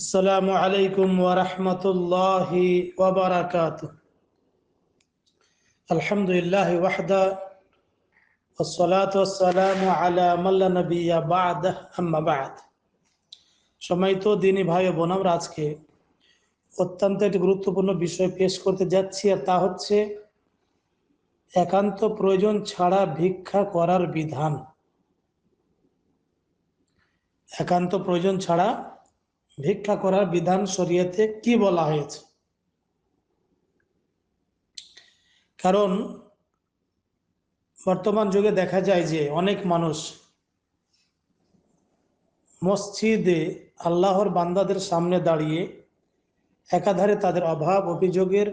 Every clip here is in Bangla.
السلام عليكم ورحمة الله وبركاته الحمد لله وحده والصلاة والسلام على من لا نبي بعده أما بعد সম্মানিত দিনী ভাই ও বোন আমরা আজকে অত্যন্ত একটি গুরুত্বপূর্ণ বিষয় পেশ করতে যাচ্ছি আর তা হচ্ছে একান্ত প্রয়োজন ছাড়া ভিক্ষা করার বিধান একান্ত প্রয়োজন ছাড়া ভিক্ষা করার বিধান শরীয়তে কি বলা হয়েছে? কারণ বর্তমান যুগে দেখা যায় যে অনেক মানুষ মসজিদে আল্লাহর বান্দাদের সামনে দাঁড়িয়ে একাধারে তাদের অভাব, অভিযোগের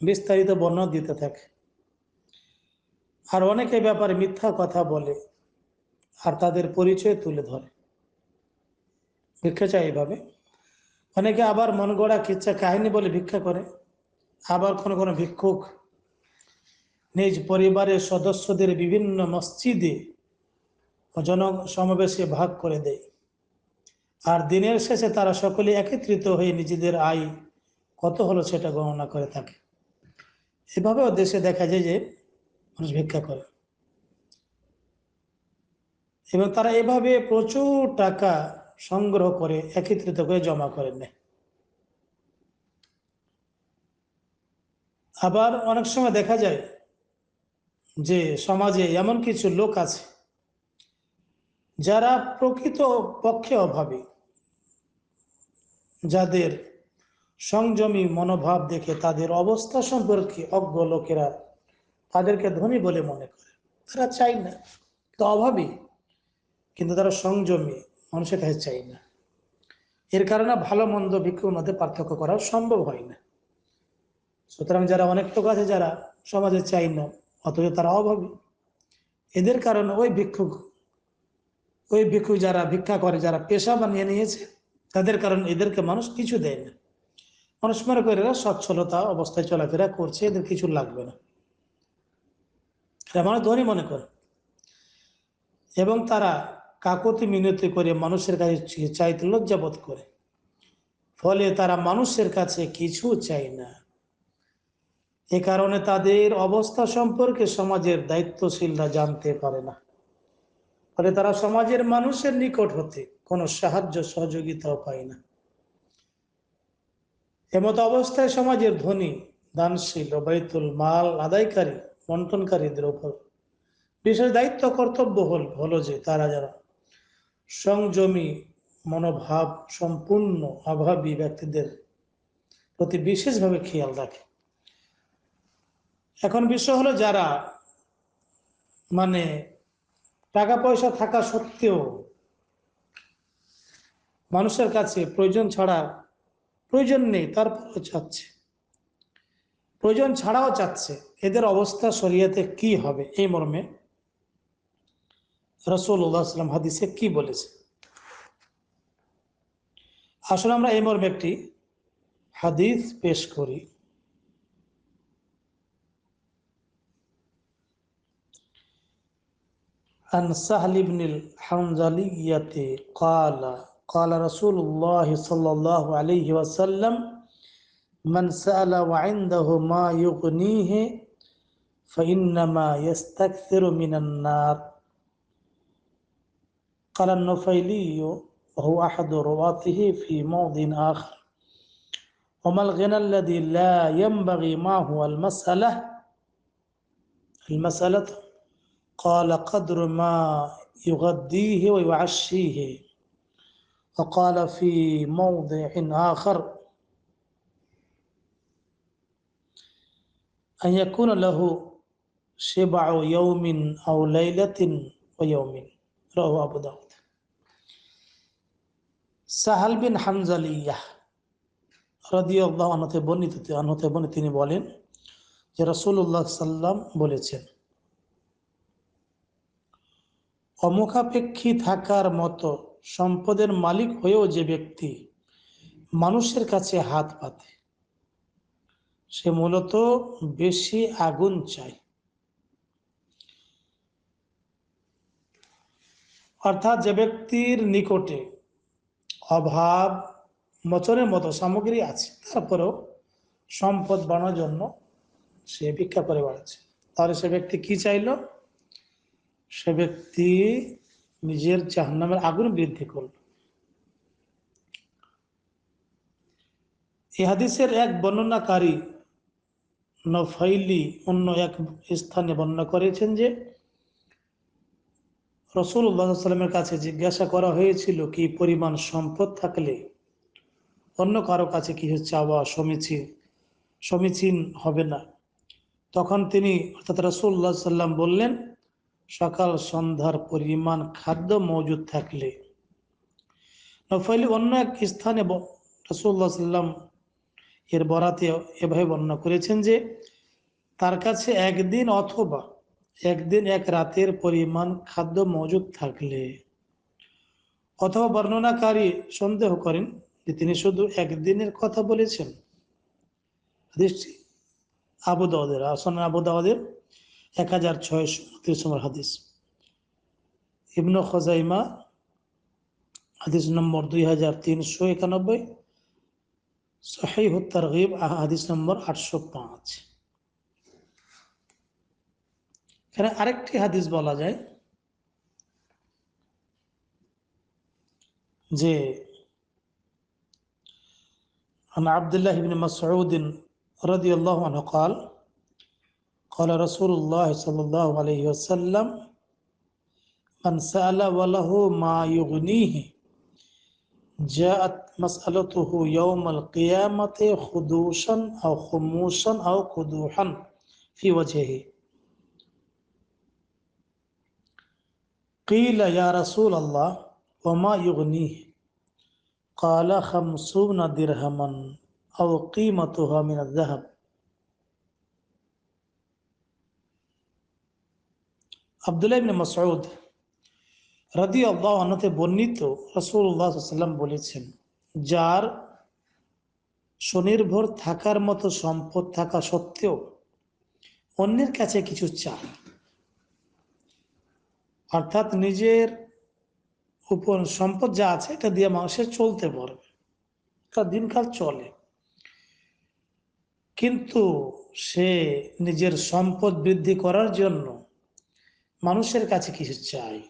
বিস্তারিত বর্ণনা দিতে থাকে। আর অনেকে ব্যাপারে মিথ্যা কথা বলে আর তাদের পরিচয় তুলে ধরে। ভিক্ষা চাই এভাবে। অনেকে আবার মন গড়া কিচ্ছা কাহিনী বলে ভিক্ষা করে। আবার কোনো কোনো ভিক্ষুক নিজ পরিবারের সদস্যদের বিভিন্ন মসজিদে জন সমাবেশে ভাগ করে দেয়। আর দিনের শেষে তারা সকলে একত্রিত হয়ে নিজেদের আয় কত হলো সেটা গণনা করে থাকে। এভাবেও দেশে দেখা যায় যে মানুষ ভিক্ষা করে। এবং তারা এভাবে প্রচুর টাকা সংগ্রহ করে একত্রিত করে জমা করে নেয়। আবার অনেক সময় দেখা যায় যে সমাজে এমন কিছু লোক আছে যারা প্রকৃত পক্ষে অভাবী, যাদের সংযমী মনোভাব দেখে তাদের অবস্থা সম্পর্কে অজ্ঞ লোকেরা তাদেরকে ধনী বলে মনে করে। তারা চাই না তো অভাবী, কিন্তু তারা সংযমী। মানুষের কাছে চাই না। এর কারণে ভালো মন্দ ভিক্ষুর মধ্যে পার্থক্য করা সম্ভব হয় না। সুতরাং যারা অনেক লোক আছে, যারা সমাজে চাই না, অথচ তারা অভাবী। এদের কারণে ওই ভিক্ষুক, ওই ভিক্ষু যারা ভিক্ষা করে, যারা পেশা বানিয়ে নিয়েছে, তাদের কারণে এদেরকে মানুষ কিছু দেয় না। মানুষ মনে করে এরা সচ্ছলতা অবস্থায় চলাফেরা করছে, এদের কিছু লাগবে না। মানুষ ধনী মনে করে। এবং তারা কাকতি মিনতি করে মানুষের কাছে চাইতে লজ্জাবোধ করে। ফলে তারা মানুষের কাছে কিছু চায় না। এ কারণে তাদের অবস্থা সম্পর্কে সমাজের দায়িত্বশীলরা জানতে পারে না। ফলে তারা সমাজের মানুষের নিকট হতে কোনো সাহায্য, সহযোগিতাও পায় না। এমত অবস্থায় সমাজের ধনী, দানশীল বাইতুল মাল আদায়কারী, বন্টনকারীদের উপর বিশেষ দায়িত্ব, কর্তব্য হল হলো যে তারা যারা সংযমী মনোভাব সম্পূর্ণ অভাবী ব্যক্তিদের প্রতি বিশেষভাবে খেয়াল রাখে। এখন বিষয় হলো যারা মানে টাকা পয়সা থাকা সত্ত্বেও মানুষের কাছে প্রয়োজন ছাড়া প্রয়োজন নেই, তারপরেও চাচ্ছে। প্রয়োজন ছাড়াও চাচ্ছে। এদের অবস্থা শরিয়াতে কি হবে এই মর্মে রসুল্লাহাম হাদিসে কি বলেছে আসলে আমরা এই মর্মে একটি হাদিস পেশ করি عن سهل بن الحنظلية قال قال رسول الله صلى الله عليه وسلم من سأل وعنده ما يغنيه فإنما يستكثر من النار قال النفيلي وهو أحد رواته في موضع آخر. وما الغنى الذي لا ينبغي معه المسألة؟ المسألة قال قدر ما يغديه ويعشيه. وقال في موضع آخر أن يكون له شبع يوم أو ليلة ويوم. رواه أبو داود. সাহাল বিন হানজালিয়াহ রাদিয়াল্লাহু আনহতে বর্ণিত আনহতে বর্ণিত তিনি বলেন যে রাসূলুল্লাহ সাল্লাম বলেছেন, অমুখাপেক্ষী থাকার মতো সম্পদের মালিক হয়েও যে ব্যক্তি মানুষের কাছে হাত পাতে সে মূলত বেশি আগুন চায়। অর্থাৎ যে ব্যক্তির নিকটে অভাব বছরের মতো সামগ্রী আছে। তারপরেও সম্পদ বানানোর জন্য সে ভিক্ষা করে বেড়াচ্ছে। তাহলে সে ব্যক্তি কি চাইলো? সে ব্যক্তি নিজের জাহান্নামের আগুন বৃদ্ধি করল। এই হাদিসের এক বর্ণনাকারী নফাইলি অন্য এক স্থানে বর্ণনা করেছেন যে রসুল্লাহ কাছে জিজ্ঞাসা করা হয়েছিল, কি পরিমাণ সম্পদ থাকলে অন্য কারও কাছে কিছু চাওয়া সমীচীন সমীচীন হবে না? তখন তিনি অর্থাৎ রসুল্লাহ সাল্লাম বললেন, সকাল সন্ধ্যার পরিমাণ খাদ্য মজুদ থাকলে। নফাইলি অন্য এক স্থানে রসুল্লাহ সাল্লাম এর বরাতে এভাবে বর্ণনা করেছেন যে, তার কাছে একদিন অথবা একদিন এক রাতের পরিমাণ খাদ্য মজুদ থাকলে, অথবা বর্ণনাকারী সন্দেহ করেন যে তিনি শুধু একদিনের কথা বলেছেন। হাদিসটি আবু দাওয়াদের আসন আবু দাওয়াদের এক হাজার ছয়শো উনত্রিশ নম্বর হাদিস। ইবনু খজাইমা, হাদিস নম্বর দুই হাজার তিনশো একানব্বই। সহিহ তারগিব হাদিস নম্বর আটশো পাঁচ। এখানে আরেকটি হাদিস বলা যায় যে عن عبد الله بن مسعود رضي الله عنه قال قال رسول الله صلى الله عليه وسلم من سأل وله ما يغنيه جاءت مسألته يوم القيامة خدوشا أو خموشا أو قدوحا في وجهه قيل يا رسول الله وما يغنيه قال خمسون درهما أو قيمتها من الذهب আবদুল্লাহ ইবনে মাসউদ রাদি আল্লাহ আনতে বর্ণিত রসুল্লাহ সাল্লাম বলেছেন যার স্বনির্ভর থাকার মতো সম্পদ থাকা সত্ত্বেও অন্যের কাছে কিছু চায় অর্থাৎ নিজের উপর সম্পদ যা আছে, এটা দিয়ে মানুষের চলতে পারবে। তার দিনকাল চলে। কিন্তু সে নিজের সম্পদ বৃদ্ধি করার জন্য মানুষের কাছে কিছু চাই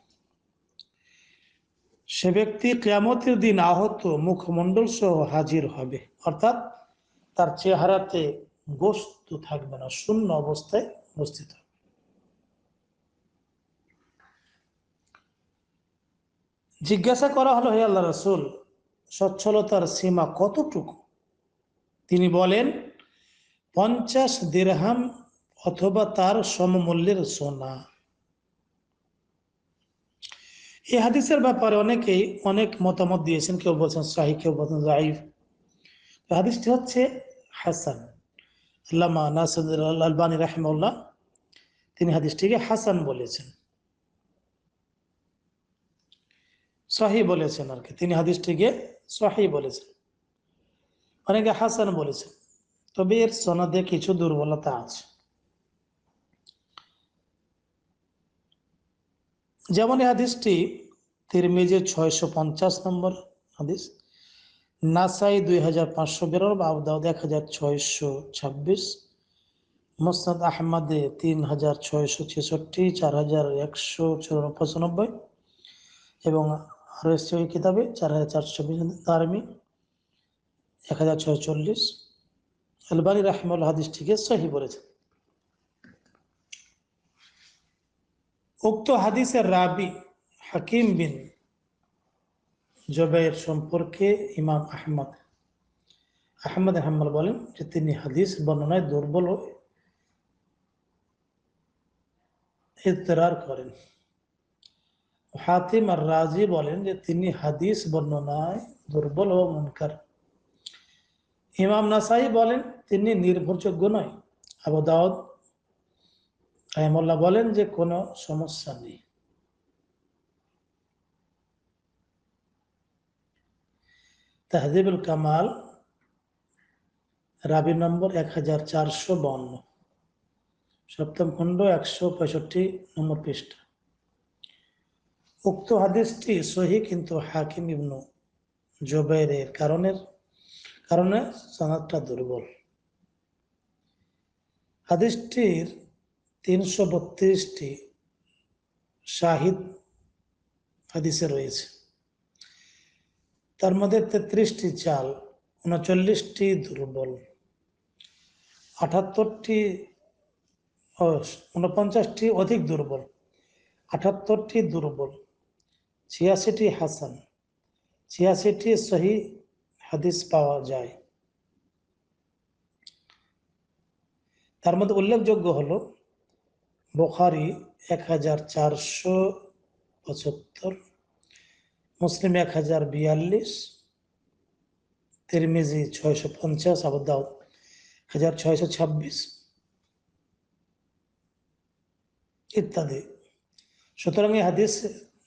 সে ব্যক্তি কেয়ামতের দিন আহত মুখমণ্ডল সহ হাজির হবে। অর্থাৎ তার চেহারাতে বস্তু থাকবে না, শূন্য অবস্থায় উপস্থিত হবে। জিজ্ঞাসা করা হলো, হে আল্লাহ রসুল, সচ্ছলতার সীমা কতটুকু? তিনি বলেন, পঞ্চাশ দেড়হাম অথবা তার সমমূল্যের সোনা। এই হাদিসের ব্যাপারে অনেকেই অনেক মতামত দিয়েছেন। কেউ বলছেন শাহি কেউ বলছেন জাইফ হাদিসটি হচ্ছে হাসান। আল্লামা নাসির আলবানী রাহমুল্লাহ তিনি হাদিসটিকে হাসান বলেছেন। সহি বলেছেন আর কি। তিনি হাদিসটিকে সহি বলেছেন। অনেকে হাসান বলেছেন, তবে এর সনদে কিছু দুর্বলতা আছে। যেমন এই হাদিসটি তিরমিজের ছয়শো পঞ্চাশ নম্বর হাদিস, নাসাই দুই হাজার পাঁচশো বেরোর আবদাউদ এক হাজার ছয়শো ছাব্বিশ মোসাদ আহমদে তিন হাজার ছয়শো ছেষট্টি, চার হাজার একশো পঁচানব্বই এবং আরও এসছে ওই কিতাবে, চার হাজার চারশো দারমি এক হাজার ছয় চল্লিশ। আলবানী রাহিমুল হাদিসটিকে সহি বলেছেন। উক্ত হাদিসের রাবি হাকিম বিন জবের সম্পর্কে ইমাম আহমদ। আহমদ আহমদ বলেন যে তিনি হাদিস বর্ণনায় দুর্বল ইতরার করেন। হাতিম আর রাজি বলেন যে, তিনি হাদিস বর্ণনায় দুর্বল ও মুনকার। ইমাম নাসাই বলেন, তিনি নির্ভরযোগ্য নয়। আবু দাউদ বলেন যে, কোনো সমস্যা নেই। তাহজিবুল কামাল, রাবি নম্বর এক হাজার চারশো বান্ন সপ্তম খণ্ড একশো পঁয়ষট্টি নম্বর পৃষ্ঠা। উক্ত হাদিসটি সহি কিন্তু হাকিম ইবনু জোবের কারণের, কারণে সনদটা দুর্বল। হাদিসটির তিনশো বত্রিশটি শাহিদ হাদিসে রয়েছে। তার মধ্যে তেত্রিশটি চাল, উনচল্লিশটি দুর্বল, আটাত্তরটি উনপঞ্চাশটি অধিক দুর্বল, আটাত্তরটি দুর্বল। ছিয়াশিটি হাসান। ছিয়াশিটি সহি হাদিস পাওয়া যায়। তার মধ্যে উল্লেখযোগ্য হলো, বোখারি এক হাজার চারশো পঁচাত্তর, মুসলিম এক হাজার বিয়াল্লিশ, তিরমিজি ছয়শো পঞ্চাশ, আবুদাউদ হাজার ছয়শো ছাব্বিশ ইত্যাদি। সুতরাং এই হাদিস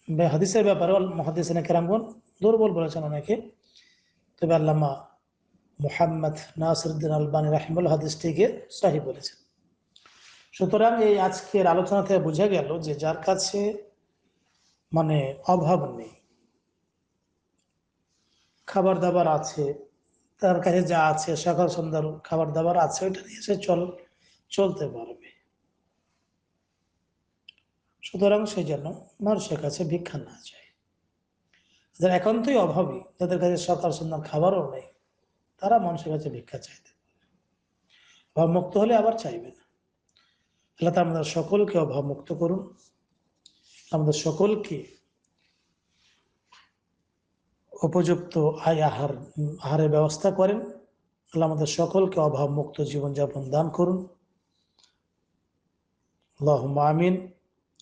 হাদিসের ব্যাপারে মহাদিস কেরামগণ দুর্বল বলেছেন অনেকে। তবে আল্লামা মোহাম্মদ নাসরুদ্দিন আলবানী রাহিমুল হাদিসটিকে সাহি বলেছেন। সুতরাং এই আজকের আলোচনা থেকে বোঝা গেল যে যার কাছে মানে অভাব নেই খাবার দাবার আছে তার কাছে যা আছে, সকাল সন্ধ্যার খাবার দাবার আছে, ওইটা নিয়ে সে চল চলতে পারবে। সুতরাং সেই জন্য মানুষের কাছে ভিক্ষা না চায়। যারা একান্তই অভাবী, যাদের কাছে সকাল সন্ধ্যার খাবারও নেই, তারা মানুষের কাছে ভিক্ষা চাইতে অভাব মুক্ত হলে আবার চাইবে না। আল্লাহ তা আমাদের সকলকে অভাব মুক্ত করুন। আমাদের সকলকে উপযুক্ত আয় আহার, আহারের ব্যবস্থা করেন। আল্লাহ আমাদের সকলকে অভাব মুক্ত জীবনযাপন দান করুন। আল্লাহ আমিন।